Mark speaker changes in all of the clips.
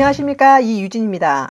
Speaker 1: 안녕하십니까 이유진입니다.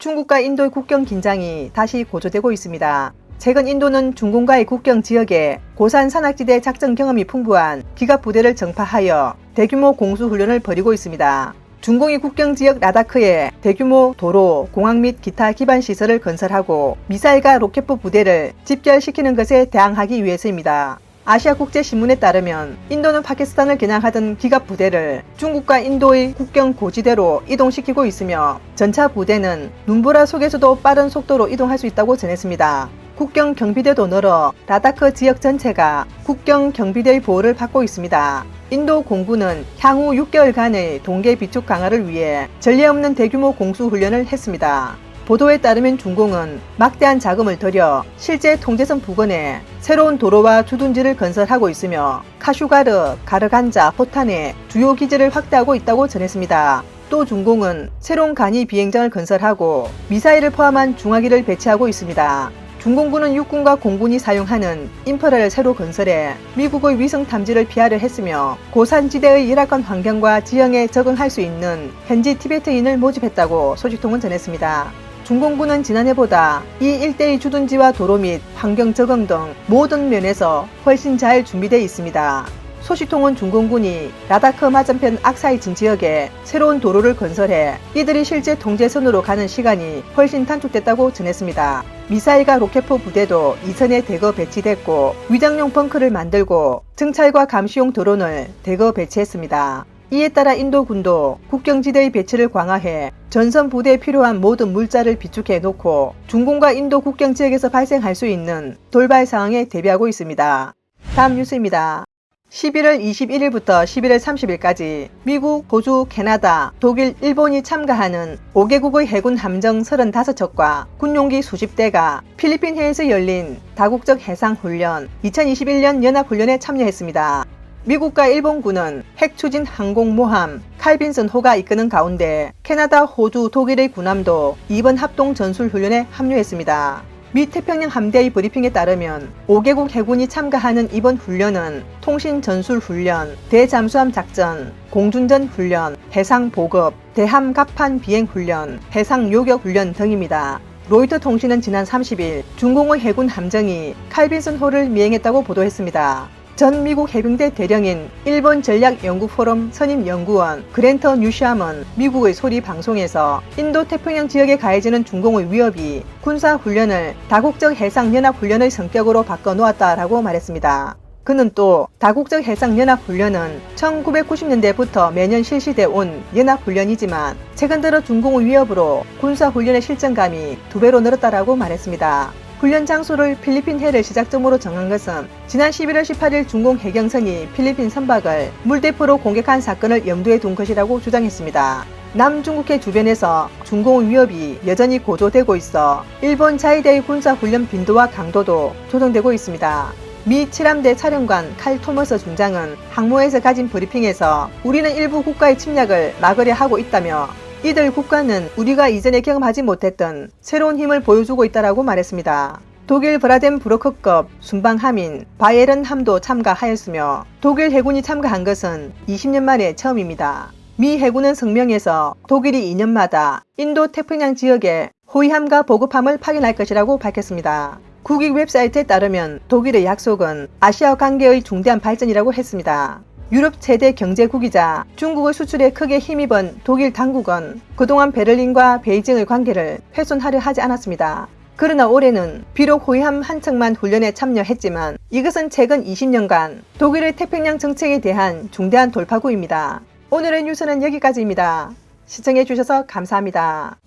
Speaker 1: 중국과 인도의 국경 긴장이 다시 고조되고 있습니다. 최근 인도는 중국과의 국경 지역에 고산 산악지대 작전 경험이 풍부한 기갑 부대를 정파하여 대규모 공수훈련을 벌이고 있습니다. 중공이 국경 지역 라다크에 대규모 도로, 공항 및 기타 기반 시설을 건설하고 미사일과 로켓포 부대를 집결시키는 것에 대항하기 위해서입니다. 아시아 국제 신문에 따르면 인도는 파키스탄을 겨냥하던 기갑 부대를 중국과 인도의 국경 고지대로 이동시키고 있으며 전차 부대는 눈보라 속에서도 빠른 속도로 이동할 수 있다고 전했습니다. 국경 경비대도 늘어 라다크 지역 전체가 국경 경비대의 보호를 받고 있습니다. 인도 공군은 향후 6개월간의 동계 비축 강화를 위해 전례 없는 대규모 공수 훈련을 했습니다. 보도에 따르면 중공은 막대한 자금을 들여 실제 통제선 부근에 새로운 도로와 주둔지를 건설하고 있으며 카슈가르, 가르간자, 포탄에 주요 기지를 확대하고 있다고 전했습니다. 또 중공은 새로운 간이 비행장을 건설하고 미사일을 포함한 중화기를 배치하고 있습니다. 중공군은 육군과 공군이 사용하는 인프라를 새로 건설해 미국의 위성 탐지를 피하려 했으며 고산지대의 열악한 환경과 지형에 적응할 수 있는 현지 티베트인을 모집했다고 소식통은 전했습니다. 중공군은 지난해보다 이 일대의 주둔지와 도로 및 환경 적응 등 모든 면에서 훨씬 잘 준비되어 있습니다. 소식통은 중공군이 라다크 맞은편 악사이진 지역에 새로운 도로를 건설해 이들이 실제 통제선으로 가는 시간이 훨씬 단축됐다고 전했습니다. 미사일과 로켓포 부대도 이선에 대거 배치됐고 위장용 벙커를 만들고 정찰과 감시용 드론을 대거 배치했습니다. 이에 따라 인도군도 국경지대의 배치를 강화해 전선 부대에 필요한 모든 물자를 비축해 놓고 중공과 인도 국경 지역에서 발생할 수 있는 돌발 상황에 대비하고 있습니다. 다음 뉴스입니다. 11월 21일부터 11월 30일까지 미국, 호주, 캐나다, 독일, 일본이 참가하는 5개국의 해군 함정 35척과 군용기 수십 대가 필리핀 해에서 열린 다국적 해상훈련 2021년 연합훈련에 참여했습니다. 미국과 일본군은 핵추진 항공모함 칼빈슨 호가 이끄는 가운데 캐나다, 호주, 독일의 군함도 이번 합동 전술 훈련에 합류했습니다. 미 태평양 함대의 브리핑에 따르면 5개국 해군이 참가하는 이번 훈련은 통신 전술 훈련, 대잠수함 작전, 공중전 훈련, 해상 보급, 대함 갑판 비행 훈련, 해상 요격 훈련 등입니다. 로이터 통신은 지난 30일 중공의 해군 함정이 칼빈슨 호를 미행했다고 보도했습니다. 전 미국 해병대 대령인 일본 전략연구 포럼 선임 연구원 그랜터 뉴샴은 미국의 소리 방송에서 인도 태평양 지역에 가해지는 중공의 위협이 군사 훈련을 다국적 해상 연합 훈련의 성격으로 바꿔 놓았다라고 말했습니다. 그는 또 다국적 해상연합 훈련은 1990년대부터 매년 실시돼 온 연합 훈련이지만 최근 들어 중공의 위협으로 군사 훈련의 실전감이 두 배로 늘었다라고 말했습니다. 훈련 장소를 필리핀 해를 시작점으로 정한 것은 지난 11월 18일 중공 해경선이 필리핀 선박을 물대포로 공격한 사건을 염두에 둔 것이라고 주장했습니다. 남중국해 주변에서 중공 위협이 여전히 고조되고 있어 일본 자위대의 군사 훈련 빈도와 강도도 조정되고 있습니다. 미 7함대 사령관 칼 토머스 중장은 항모에서 가진 브리핑에서 우리는 일부 국가의 침략을 막으려 하고 있다며 이들 국가는 우리가 이전에 경험하지 못했던 새로운 힘을 보여주고 있다라고 말했습니다. 독일 브라덴 브로크급 순방 함인 바이에른 함도 참가하였으며 독일 해군이 참가한 것은 20년 만에 처음입니다. 미 해군은 성명에서 독일이 2년마다 인도 태평양 지역에 호위함과 보급함을 파견할 것이라고 밝혔습니다. 국익 웹사이트에 따르면 독일의 약속은 아시아 관계의 중대한 발전이라고 했습니다. 유럽 최대 경제국이자 중국의 수출에 크게 힘입은 독일 당국은 그동안 베를린과 베이징의 관계를 훼손하려 하지 않았습니다. 그러나 올해는 비록 호위함 한 척만 훈련에 참여했지만 이것은 최근 20년간 독일의 태평양 정책에 대한 중대한 돌파구입니다. 오늘의 뉴스는 여기까지입니다. 시청해주셔서 감사합니다.